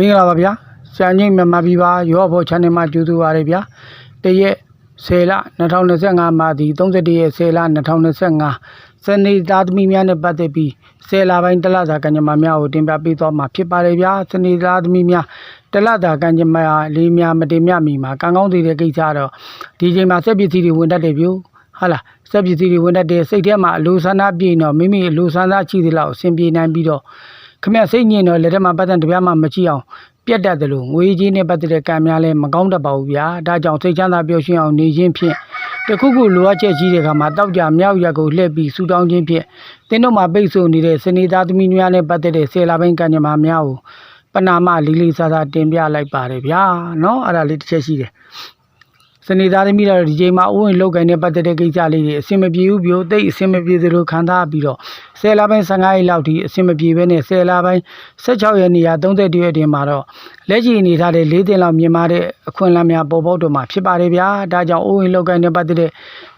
မင်္ဂလာပါဗျာစံချင်းမြန်မာပြည်ပါရောဘော channel မှာကြိုဆိုပါရစေဗျာတရက်10လ2025မှာဒီ31ရက်10လ2025စနေသားသမီးများနဲ့ပတ်သက်ပြီး10လပိုင်းတလစာကံကြမ္မာများကိုတင်ပြပေးသွားမှာဖြစ်ပါတယ်ဗျာစနေသားသမီးများတလတာကံကြမ္မာလေးများမတင်မြမီမှာကံကောင်းသေးတဲ့ကိစ္စတော့ဒီချိန်မှာစက်ပစ္စည်းတွေဝင်တတ်တယ်ဗျဟာလားစက်ပစ္စည်းတွေဝင်တတ်တယ်စိတ်ထဲမှာအလိုဆန္ဒပြည့်တော့မိမိအလိုဆန္ဒရှိသလောက်အဆင်ပြေနိုင်ပြီးတော့ ခမရစိတ်ညစ်တော့လက်ထက်မှာပတ်သက်တပြားမှမကြည့်အောင်ပြတ်တတ်တယ်လို့ငွေကြီးနဲ့ပတ်သက်တဲ့ကံများလည်းမကောင်းတတ်ပါဘူးဗျာဒါကြောင့်စိတ်ချမ်းသာပျော်ရွှင်အောင်နေခြင်းဖြင့်တခုခုလိုအပ်ချက်ကြီးတဲ့ခါမှာတောက်ကြမြောက်ရက်ကိုလှည့်ပြီးဆူတောင်းခြင်းဖြင့်တင်းတို့မှာပိတ်ဆို့နေတဲ့စနေသားသမီးများနဲ့ပတ်သက်တဲ့ဆယ်လာပိုင်းကံကြမ္မာများကိုပနာမလေးလေးစားစားတင်ပြလိုက်ပါတယ်ဗျာနော်အဲ့ဒါလေးတစ်ချက်ရှိတယ် စနေသားသမီးတို့ဒီချိန်မှာအိုးဝင်လောက်ကိုင်းနဲ့ပတ်သက်တဲ့ကိစ္စလေးတွေအဆင်မပြေဘူးပြောတိတ်အဆင်မပြေသလိုခံစားပြီးတော့ဆယ်လပိုင်း15ရက်လောက်ထိအဆင်မပြေဘဲနဲ့ဆယ်လပိုင်း16ရက်နေရာ31ရက်တင်မှာတော့လက်ရှိအနေထားတဲ့၄တင်လောက်မြင်မာတဲ့အခွင့်အလမ်းများပေါ်ပေါက်တော့မှာဖြစ်ပါတယ်ဗျာဒါကြောင့်အိုးဝင်လောက်ကိုင်းနဲ့ပတ်သက်တဲ့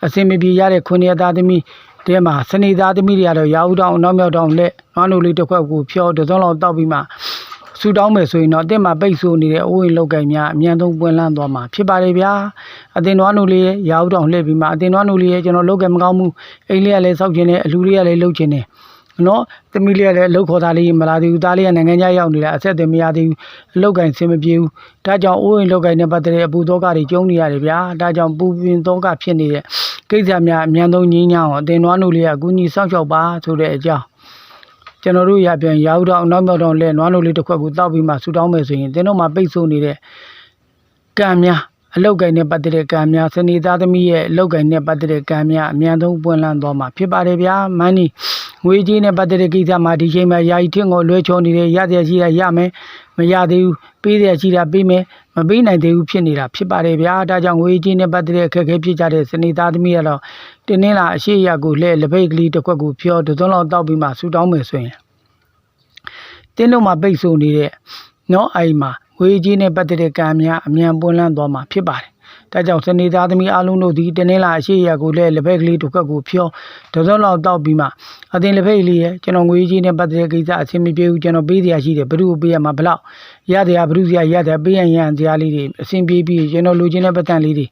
အဆင်မပြေရတဲ့ခွင့်ရသားသမီးတဲမှာစနေသားသမီးတွေကတော့ရာဦးတောင်နောက်မြောက်တောင်လက်နွားနိုလေးတစ်ခွက်ကိုဖြောတစ်စုံလောက်တောက်ပြီးမှ ဆူတောင်းမယ်ဆိုရင်တော့အတက်မှာပိတ်ဆို့နေတဲ့အိုးဝင်လောက်ကင်များအမြန်ဆုံးပွင့်လန်းသွားမှာဖြစ်ပါတယ်ဗျာအတင်နွားနုလေးရဲ့ရာဦးတောင်လှည့်ပြီးမှအတင်နွားနုလေးရဲ့ကျွန်တော်လောက်ကင်မကောင်းဘူးအိမ်လေးကလည်းစောက်ကျင်တယ်အလူလေးကလည်းလှုပ်ကျင်တယ်နော်သမီးလေးကလည်းအလုတ်ခေါ်သားလေးမလာသေးဘူးသားလေးကနိုင်ငံခြားရောက်နေတာအဆက်အသွယ်မရသေးဘူးအလုတ်ကင်ဆင်မပြေဘူးဒါကြောင့်အိုးဝင်လောက်ကင်နဲ့ပတ်သက်တဲ့အပူသောကတွေကျုံနေရတယ်ဗျာဒါကြောင့်ပူပင်သောကဖြစ်နေတဲ့ကိစ္စများအမြန်ဆုံးငြိမ်းချမ်းအောင်အတင်နွားနုလေးကအကူအညီစောင့်ရှောက်ပါဆိုတဲ့အကြောင်း ကျွန်တော်တို့ရပြန်ရောက်တော့နောက်မြောက်တော့လဲနွားနိုလေးတစ်ခွက်ကိုတောက်ပြီးမှဆူတောင်းမယ်ဆိုရင်တင်းတို့မှာပိတ်ဆို့နေတဲ့ကံများအလောက်ကင်နဲ့ပတ်သက်တဲ့ကံများစနေသားသမီးရဲ့အလောက်ကင်နဲ့ပတ်သက်တဲ့ကံများအမြန်ဆုံးပွင့်လန်းသွားမှာဖြစ်ပါတယ်ဗျာမန်းနီငွေကြီးနဲ့ပတ်သက်တဲ့ကိစ္စမှာဒီချိန်မှာယာယီထင်းကိုလွှဲချောနေတယ်ရတဲ့ရှိတာရမယ်မရသေးဘူးပေးတဲ့ရှိတာပေးမယ် မပေးနိုင်သေးဘူးဖြစ်နေတာဖြစ်ပါတယ်ဗျာဒါကြောင့်ငွေကြီးနဲ့ပတ်သက်တဲ့အခက်အခဲဖြစ်ကြတဲ့စနေသားသမီးကတော့တင်းနှင်းလာအရှိရကိုလှဲလက်ဖိတ်ကလေးတစ်ခွက်ကိုဖြောတစ်စုံလောက်တောက်ပြီးမှဆူတောင်းမယ်ဆိုရင်တင်းတို့မှာပိတ်ဆို့နေတဲ့နော်အဲ့မှာငွေကြီးနဲ့ပတ်သက်တဲ့ကံများအမြန်ပွင့်လန်းသွားမှာဖြစ်ပါတယ်။ ဒါကြောင့်စနေသားသမီးအားလုံးတို့ဒီတနင်္လာအရှိရကိုလည်းလက်ဖက်ကလေးတစ်ခွက်ကိုဖြောတစုံလောက်တောက်ပြီးမှအတင်လက်ဖက်ကလေးရဲ့ကျွန်တော်ငွေကြီးနဲ့ပတ်သက်တဲ့ကိစ္စအဆင်မပြေဘူးကျွန်တော်ပေးစရာရှိတယ်ဘယ်သူ့ကိုပေးရမှာဘလောက်ရတဲ့ဘယ်သူစရာရတယ်ပေးရန်ရန်တရားလေးတွေအဆင်ပြေပြီးကျွန်တော်လူချင်းတဲ့ပတ်သက်လေးတွေ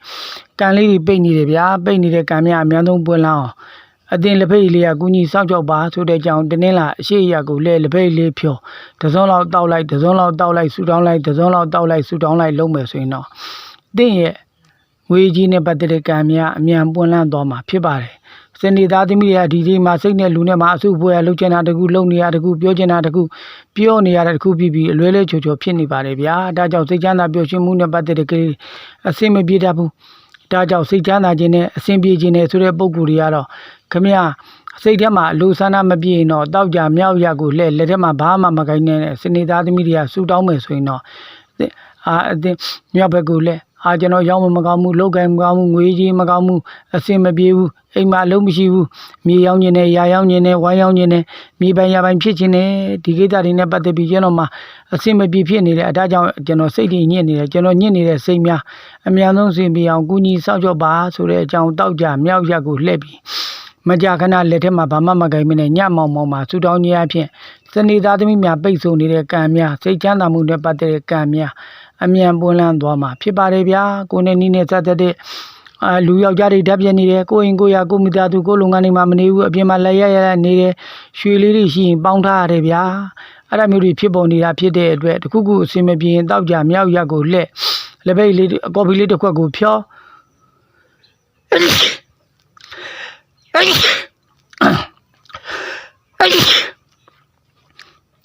ကံလေးတွေပိတ်နေတယ်ဗျာပိတ်နေတဲ့ကံများအမြန်ဆုံးပွင့်လန်းအောင်အတင်လက်ဖိတ်လေးကကူညီစောင့်ကြောက်ပါဆိုတဲ့ကြောင့်တင်းင်းလာအရှိအရာကိုလဲလက်ဖိတ်လေးဖြောတစုံလောက်တောက်လိုက်တစုံလောက်တောက်လိုက်ဆူတောင်းလိုက်တစုံလောက်တောက်လိုက်ဆူတောင်းလိုက်လုံးမယ်ဆိုရင်တော့တင်းရဲ့ ငွေကြီးနဲ့ပတ်သက်တဲ့ကံများအမြန်ပွင့်လန်းသွားမှာဖြစ်ပါတယ်စနေသားသမီးတွေကဒီဒီမှာစိတ်နဲ့လူနဲ့မှာအစုပွဲလှုပ်ချင်တာတကူလှုပ်နေရတကူပြောချင်တာတကူပြောနေရတဲ့တကူပြီးပြီးအလွဲလဲချိုချိုဖြစ်နေပါတယ်ဗျာဒါကြောင့်စိတ်ချမ်းသာပျော်ရွှင်မှုနဲ့ပတ်သက်တဲ့ကလေးအစင်မပြေတတ်ဘူးဒါကြောင့်စိတ်ချမ်းသာခြင်းနဲ့အစဉ်ပြေခြင်းနဲ့ဆိုတဲ့ပုံကူတွေကတော့ခမရစိတ်ထဲမှာအလိုဆန္ဒမပြေရင်တော့တောက်ကြမြောက်ရကိုလှဲ့လက်ထဲမှာဘာမှမကိုင်းနဲ့စနေသားသမီးတွေကဆူတောင်းမယ်ဆိုရင်တော့အာအတင်းမြောက်ဘက်ကိုလှဲ့ အာကျွန်တော်ရောက်မမကောင်းဘူးလောက်ကင်မကောင်းဘူးငွေကြီးမကောင်းဘူးအစင်မပြေဘူးအိမ်မှာအလုံးမရှိဘူးမြေရောက်ခြင်းနဲ့ရာရောက်ခြင်းနဲ့ဝိုင်းရောက်ခြင်းနဲ့မြေပိုင်ရပိုင်ဖြစ်ခြင်းနဲ့ဒီကိစ္စတွေနဲ့ပတ်သက်ပြီးကျွန်တော်မှာအစင်မပြေဖြစ်နေတယ်အဲဒါကြောင့်ကျွန်တော်စိတ်တွေညစ်နေတယ်ကျွန်တော်ညစ်နေတဲ့စိတ်များအမြန်ဆုံးစင်ပြအောင်ကုညီစောင့်ကြောပါဆိုတဲ့အကြောင်းတောက်ကြမြောက်ရက်ကိုလှည့်ပြီးမကြာခဏလက်ထက်မှာဘာမှမကိုင်မနဲ့ညမောင်မောင်မှာဆူတောင်းခြင်းအဖြစ်စနေသားသမီးများပိတ်ဆို့နေတဲ့ကံများစိတ်ချမ်းသာမှုနဲ့ပတ်သက်တဲ့ကံများ အမြန်ပွင့်လန်းသွားမှာဖြစ်ပါတယ်ဗျာကိုယ်နဲ့နီးနဲ့စသက်တဲ့အာလူယောက်ျားတွေဓာတ်ပြနေတယ်ကိုရင်ကိုရကိုမိသားစုကိုလုပ်ငန်းတွေမှာမနေဘူးအပြင်မှာလက်ရရရနေတယ်ရွှေလေးတွေရှိရင်ပေါင်းထားရတယ်ဗျာအဲ့ဒါမျိုးတွေဖြစ်ပေါ်နေတာဖြစ်တဲ့အတွက်တခုခုအစင်မပြေရင်တောက်ကြမြောက်ရက်ကိုလှည့်လက်ပိတ်လေးကော်ဖီလေးတစ်ခွက်ကိုဖြော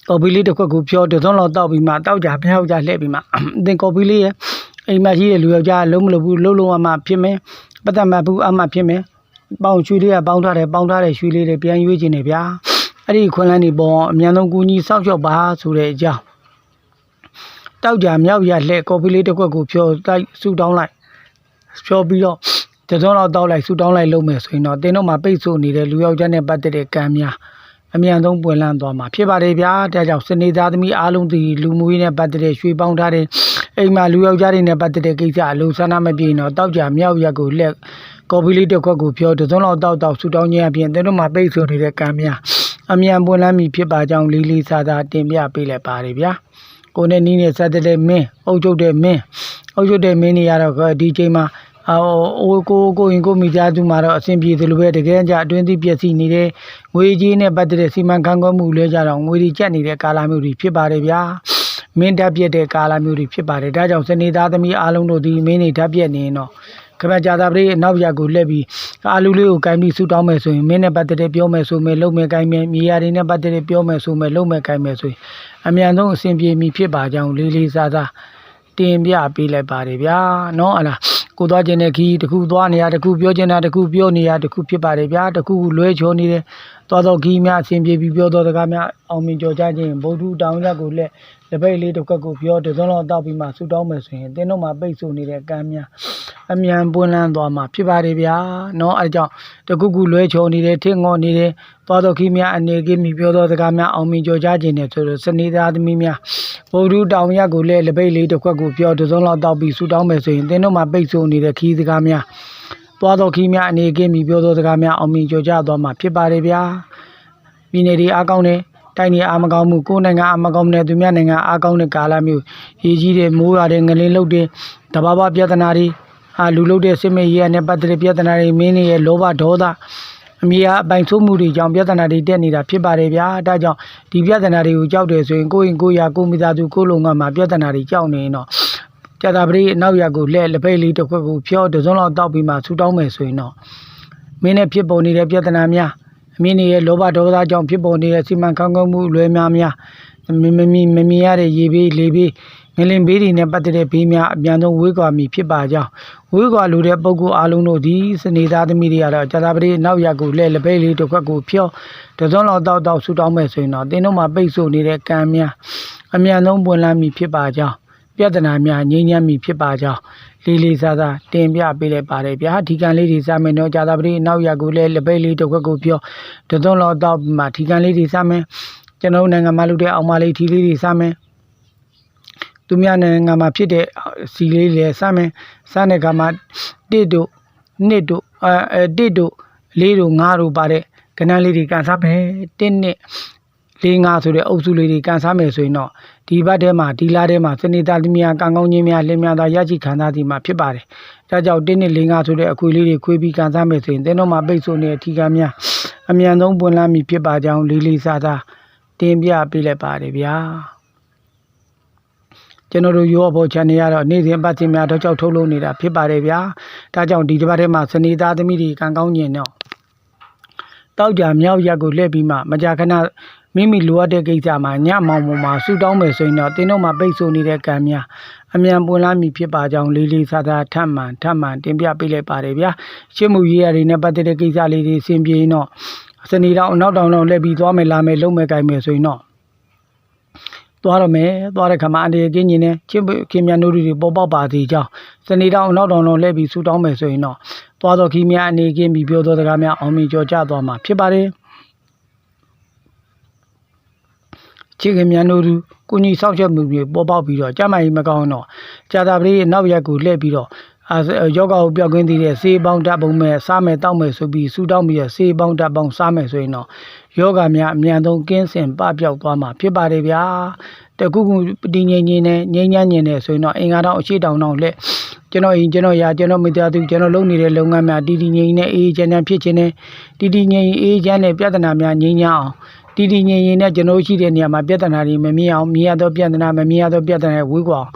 ကော်ဖီလေးတစ်ခွက်ကိုဖြောတစ်စုံလောက်တောက်ပြီးမှတောက်ကြမြောက်ကြလှည့်ပြီးမှအသင်ကော်ဖီလေးရဲ့အိမ်မှာရှိတဲ့လူယောက်ျားလုံးမလို့ဘူးလုံးလုံးအမှဖြစ်မယ်ပတ်သက်မှဘူးအမှဖြစ်မယ်ပေါင်ရွှေလေးကပေါင်းထားတယ်ပေါင်းထားတဲ့ရွှေလေးတွေပြန်ရွေးခြင်းနေဗျာအဲ့ဒီခွန်းလန်းနေပေါ်အမြန်ဆုံးကူညီစောင့်ရှောက်ပါဆိုတဲ့အကြောင်းတောက်ကြမြောက်ရလှဲ့ကော်ဖီလေးတစ်ခွက်ကိုဖြောတိုက်ဆူတောင်းလိုက်ဖြောပြီးတော့တစုံတော့တောက်လိုက်ဆူတောင်းလိုက်လုံးမယ်ဆိုရင်တော့တင်းတို့မှာပိတ်ဆို့နေတဲ့လူယောက်ျားနဲ့ပတ်သက်တဲ့ကံများ အမြန်ဆုံးပွင့်လန်းသွားမှာဖြစ်ပါတယ်ဗျာဒါကြောင့်စနေသားသမီးအားလုံးဒီလူမှုရေးနဲ့ပတ်သက်တဲ့ရွှေပေါင်းထားတဲ့အိမ်မှာလူယောက်ျားတွေနဲ့ပတ်သက်တဲ့ကိစ္စအလုံးဆန္ဒမပြေရင်တော့တောက်ကြမြောက်ရက်ကိုလှဲ့ကော်ဖီလေးတစ်ခွက်ကိုဖြောတစုံတော့တောက်တောက်ဆူတောင်းခြင်းအပြင်တင်းတို့မှာပိတ်ဆို့နေတဲ့ကံများအမြန်ပွင့်လန်းပြီဖြစ်ပါကြောင်းလေးလေးစားစားတင်ပြပေးလိုက်ပါတယ်ဗျာကိုနဲ့နီးနေဆက်တဲ့မင်းအုပ်ချုပ်တဲ့မင်းအုပ်ချုပ်တဲ့မင်းတွေကတော့ဒီချိန်မှာ အော်ကိုကိုရင်ကိုမိသားစုမှာတော့အဆင်ပြေသလိုပဲတကယ်ကြအတွင်းသိပျက်စီးနေတဲ့ငွေကြီးနဲ့ပတ်သက်တဲ့စီမံခန့်ခွဲမှုလဲကြတော့ငွေကြီးကျက်နေတဲ့ကာလမျိုးတွေဖြစ်ပါတယ်ဗျာမင်းတက်ပြက်တဲ့ကာလမျိုးတွေဖြစ်ပါတယ်ဒါကြောင့်စနေသားသမီးအားလုံးတို့ဒီမင်းတွေတက်ပြက်နေရင်တော့ခမကြာတာပရိအနောက်ရက်ကိုလှည့်ပြီးအာလူလေးကိုကင်ပြီးဆူတောင်းမယ်ဆိုရင်မင်းနဲ့ပတ်သက်တဲ့ပြောမယ်ဆိုမယ်လုပ်မယ်ကိုင်မယ်မြေယာတွေနဲ့ပတ်သက်တဲ့ပြောမယ်ဆိုမယ်လုပ်မယ်ကိုင်မယ်ဆိုရင်အမြန်ဆုံးအဆင်ပြေမီဖြစ်ပါကြောင်းလေးလေးစားစားတင်ပြပေးလိုက်ပါတယ်ဗျာနော်အလား ကိုသွားခြင်းတဲ့ခီးတစ်ခုသွားနေရတစ်ခုပြောခြင်းတာတစ်ခုပြောနေရတစ်ခုဖြစ်ပါတယ်ဗျာတစ်ခုလွဲချောနေတယ် သွားတော့ခီးများအဆင်ပြေပြီးပြောတော့တကားများအောင်မြင်ကြော်ကြခြင်းဗုဒ္ဓတောင်ရက်ကိုလက်လက်ပိတ်လေးတစ်ခွက်ကိုပြောတစုံလောက်တောက်ပြီးမှဆူတောင်းမယ်ဆိုရင်တင်းတို့မှာပိတ်ဆို့နေတဲ့ကံများအမြန်ပွင့်လန်းသွားမှာဖြစ်ပါတယ်ဗျာနော်အဲကြောင့်တခုခုလွဲချောနေတယ်ထင်းငေါနေတယ်သွားတော့ခီးများအနေကင်းပြီးပြောတော့တကားများအောင်မြင်ကြော်ကြခြင်းနဲ့ဆိုတော့စနေသားသမီးများဗုဒ္ဓတောင်ရက်ကိုလက်လက်ပိတ်လေးတစ်ခွက်ကိုပြောတစုံလောက်တောက်ပြီးဆူတောင်းမယ်ဆိုရင်တင်းတို့မှာပိတ်ဆို့နေတဲ့ခီးစကားများ သွားတော့ခီးများအနေကင်းပြီးပြောတော့စကားများအောင်မြင်ကြော်ကြသွားမှာဖြစ်ပါတယ်ဗျာပြည်နယ်ဒီအားကောင်းတယ်တိုင်းနေအားမကောင်းမှုကိုယ်နိုင်ငံအားမကောင်းတဲ့သူများနိုင်ငံအားကောင်းတဲ့ကာလမျိုးရေးကြီးတဲ့မိုးရွာတဲ့ငလင်းလုတ်တဲ့တဘာဝပြဿနာတွေအာလူလုတ်တဲ့စစ်မေးရေးနဲ့ပတ်သက်တဲ့ပြဿနာတွေမင်းရဲ့လောဘဒေါသအမေအားအပိုင်ဆိုးမှုတွေကြောင့်ပြဿနာတွေတက်နေတာဖြစ်ပါတယ်ဗျာဒါကြောင့်ဒီပြဿနာတွေကိုကြောက်တယ်ဆိုရင်ကိုယ့်ရင်ကိုယ့်ရာကိုယ်မိသားစုကိုယ်လုံကမှာပြဿနာတွေကြောက်နေရင်တော့ ကြာတာပရိအနောက်ရက်ကိုလက်လက်ပိတ်လေးတစ်ခွက်ကိုဖြောတစုံလောက်တောက်ပြီးမှဆူတောင်းမယ်ဆိုရင်တော့မင်းနဲ့ဖြစ်ပေါ်နေတဲ့ပြဿနာများအမင်းရဲ့လောဘဒေါသကြောင့်ဖြစ်ပေါ်နေတဲ့စီမံခန့်ခွဲမှုလွဲများများမမမီမမီရတဲ့ရေဘေးလေဘေးငလင်ဘေးတွေနဲ့ပတ်သက်တဲ့ဘေးများအပြန်ဆုံးဝေးကွာမိဖြစ်ပါကြောင်းဝေးကွာလိုတဲ့ပုဂ္ဂိုလ်အားလုံးတို့ဒီစနေသားသမီးတွေကတော့ကြာသာပတိနောက်ရက်ကိုလဲလက်ပိတ်လေးတစ်ခွက်ကိုဖြောတစုံလောက်တောက်တောက်ဆူတောင်းမယ်ဆိုရင်တော့တင်းတို့မှာပိတ်ဆို့နေတဲ့ကံများအမြန်ဆုံးပွင့်လန်းမိဖြစ်ပါကြောင်း ပြဿနာများငြိမ်းချမ်းမိဖြစ်ပါကြောင်းလေးလေးစားစားတင်ပြပေးလိုက်ပါတယ်ဗျာဒီကံလေးတွေစမယ်တော့ကြာသာပတိနောက်ရက်ကိုလဲလက်ပိတ်လေးတစ်ခွက်ကိုဖြောတစုံလောက်တောက်ပြီးမှဒီကံလေးတွေစမယ်ကျွန်တော်နိုင်ငံမှာလုပ်တဲ့အောင်မလေးထီလေးတွေစမယ်သူများနိုင်ငံမှာဖြစ်တဲ့စီလေးတွေစမယ်စတဲ့ကမှာတစ်တို့နှစ်တို့အဲတစ်တို့လေးတို့ငါးတို့ပါတဲ့ကဏ္ဍလေးတွေကန်စားမယ်တစ်နှစ်လေးငါဆိုတဲ့အုပ်စုလေးတွေကန်စားမယ်ဆိုရင်တော့ ဒီဘက်ထဲမှာဒီလားထဲမှာစနေသားသမီးများကံကောင်းခြင်းများလင်းများသာရရှိခံစားသည်မှာဖြစ်ပါတယ်။ဒါကြောင့်တင်းနှစ်လေးငါဆိုတဲ့အခွေလေးတွေခွေးပြီးကန်စားမယ်ဆိုရင်တင်းတော့မှာပိတ်ဆို့နေတဲ့ထီကံများအမြန်ဆုံးပွင့်လန်းမည်ဖြစ်ပါကြောင်းလေးလေးစားစားတင်ပြပေးလိုက်ပါတယ်ဗျာ။ကျွန်တော်တို့ရောဘော channel ကတော့နေ့စဉ်ပတ်စင်များတော့ကြောက်ထုတ်လို့နေတာဖြစ်ပါတယ်ဗျာ။ဒါကြောင့်ဒီတစ်ပတ်ထဲမှာစနေသားသမီးတွေကံကောင်းခြင်းတော့တောက်ကြမြောက်ရက်ကိုလှည့်ပြီးမှမကြာခဏ မိမိလိုအပ်တဲ့ကိစ္စမှာညမောင်မောင်မှာဆူတောင်းမယ်ဆိုရင်တော့တင်းတို့မှာပိတ်ဆို့နေတဲ့ကံများအမြန်ပွင့်လာမည်ဖြစ်ပါကြောင်းလေးလေးစားစားထပ်မှန်ထပ်မှန်တင်ပြပေးလိုက်ပါတယ်ဗျာရှင်းမှုရေးရတွေနဲ့ပတ်သက်တဲ့ကိစ္စလေးတွေအဆင်ပြေရင်တော့စနေတော့အနောက်တောင်တော့လှည့်ပြီးသွားမယ်လာမယ်လုံးမယ်ကြိုင်မယ်ဆိုရင်တော့သွားရမယ်သွားတဲ့ခါမှာအန်တရကင်းကြီးနဲ့ချင်းခင်မြန်တို့တွေပေါ်ပေါက်ပါသေးကြောင်းစနေတော့အနောက်တောင်တော့လှည့်ပြီးဆူတောင်းမယ်ဆိုရင်တော့သွားတော့ခီးများအနေကင်းပြီးပြောတော့စကားများအောင်မြင်ကြော်ကြသွားမှာဖြစ်ပါတယ် ချေခင်မြန်တို့ကိုကြီးစောက်ချက်မှုတွေပေါ်ပေါက်ပြီးတော့ကြမ်းမိုင်မကောင်းတော့ကြာတာပလေးနောက်ရက်ကိုလှည့်ပြီးတော့အာယောဂကိုပြောက်ကွင်းသေးတဲ့ဆေးပေါင်းတက်ပုံမဲ့စားမယ်တောက်မယ်ဆိုပြီးဆူတောင်းပြီးတော့ဆေးပေါင်းတက်ပေါင်းစားမယ်ဆိုရင်တော့ယောဂများအမြန်ဆုံးကင်းစင်ပပျောက်သွားမှာဖြစ်ပါတယ်ဗျာတခုခုတည်ငြိမ်ငြိမ်နဲ့ငြိမ်းချမ်းညင်နဲ့ဆိုရင်တော့အင်္ဂါတောင်အရှိတောင်တောင်လက်ကျွန်တော်ရင်ကျွန်တော်ရာကျွန်တော်မိသားစုကျွန်တော်လုပ်နေတဲ့လုပ်ငန်းများတည်တည်ငြိမ်နဲ့အေးချမ်းချမ်းဖြစ်ခြင်းနဲ့တည်တည်ငြိမ်အေးချမ်းတဲ့ပြဿနာများငြိမ်းချမ်းအောင် တည်တည်ငြိမ်ငြိမ်နဲ့ကျွန်တော်ရှိတဲ့နေရာမှာပြဿနာတွေမမြင်အောင်မြင်ရသောပြဿနာမမြင်ရသောပြဿနာတွေဝေးကွာအောင်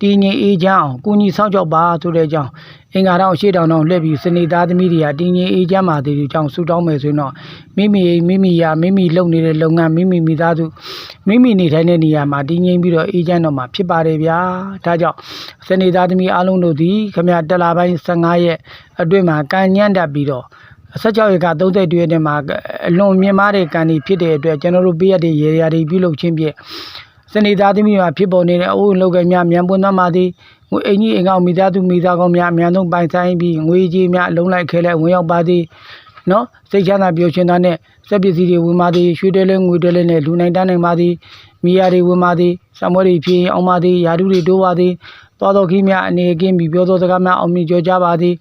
တည်ငြိမ်အေးချမ်းအောင်ကုညီဆောင်ကြောက်ပါဆိုတဲ့အကြောင်းအင်္ဂါတောင်ရှေ့တောင်တောင်လှည့်ပြီးစနေသားသမီးတွေကတည်ငြိမ်အေးချမ်းပါသေးတဲ့အကြောင်းဆူတောင်းမယ်ဆိုရင်တော့မိမိမိမိရာမိမိလုပ်နေတဲ့လုပ်ငန်းမိမိမိသားစုမိမိနေထိုင်တဲ့နေရာမှာတည်ငြိမ်ပြီးတော့အေးချမ်းတော့မှာဖြစ်ပါတယ်ဗျာဒါကြောင့်စနေသားသမီးအားလုံးတို့သည်ခမရတက်လာပိုင်း15ရက်အတွင်းမှာကံညံ့တတ်ပြီးတော့ 16ရက်က32ရက်နဲ့မှာအလွန်မြင့်မားတဲ့ကံဒီဖြစ်တဲ့အတွက်ကျွန်တော်တို့ပေးရတဲ့ရေရာတွေပြုလုပ်ခြင်းဖြင့်စနေသားသမီးမှာဖြစ်ပေါ်နေတဲ့အအိုးလောက်ကများမြန်ပွန်းသွားပါသည်ငွေအင်ကြီးအင်ကောင်မိသားစုမိသားကောင်းများအများဆုံးပိုင်ဆိုင်ပြီးငွေကြီးများအလုံးလိုက်ခဲလိုက်ဝင်ရောက်ပါသည်နော်စိတ်ချမ်းသာပျော်ရွှင်တာနဲ့စက်ပစ္စည်းတွေဝင်ပါသည်ရွှေတဲလဲငွေတဲလဲနဲ့လူနိုင်တန်းနိုင်ပါသည်မိယာတွေဝင်ပါသည်စံမွဲတွေဖြင်းအောင်ပါသည်ယာဓုတွေတိုးပါသည် သွားတော်ခီးများအနေကင်းပြီးပြောသောစကားများအောင်မြင်ကြောကြပါသည်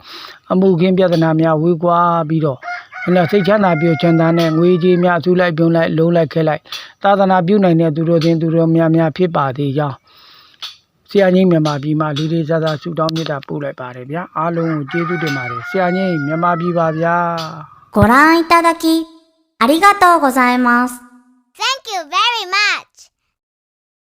အမှုခင်းပြဿနာများဝေးကွာပြီးတော့အဲ့စိတ်ချမ်းသာပြောချမ်းသာနဲ့ငွေကြေးများအထူးလိုက်ပြုံးလိုက်လုံးလိုက်ခဲလိုက်သာသနာပြုနိုင်တဲ့သူတို့ချင်းသူတို့များများဖြစ်ပါသေးကြောင်း ဆရာကြီးမြန်မာပြည်မှာလေးလေးစားစားဆုတောင်းမေတ္တာပို့လိုက်ပါတယ်ဗျာအားလုံးကိုကျေးဇူးတင်ပါတယ်ဆရာကြီးမြန်မာပြည်ပါဗျာ ご覧いただき、ありがとうございます。 Thank you very much.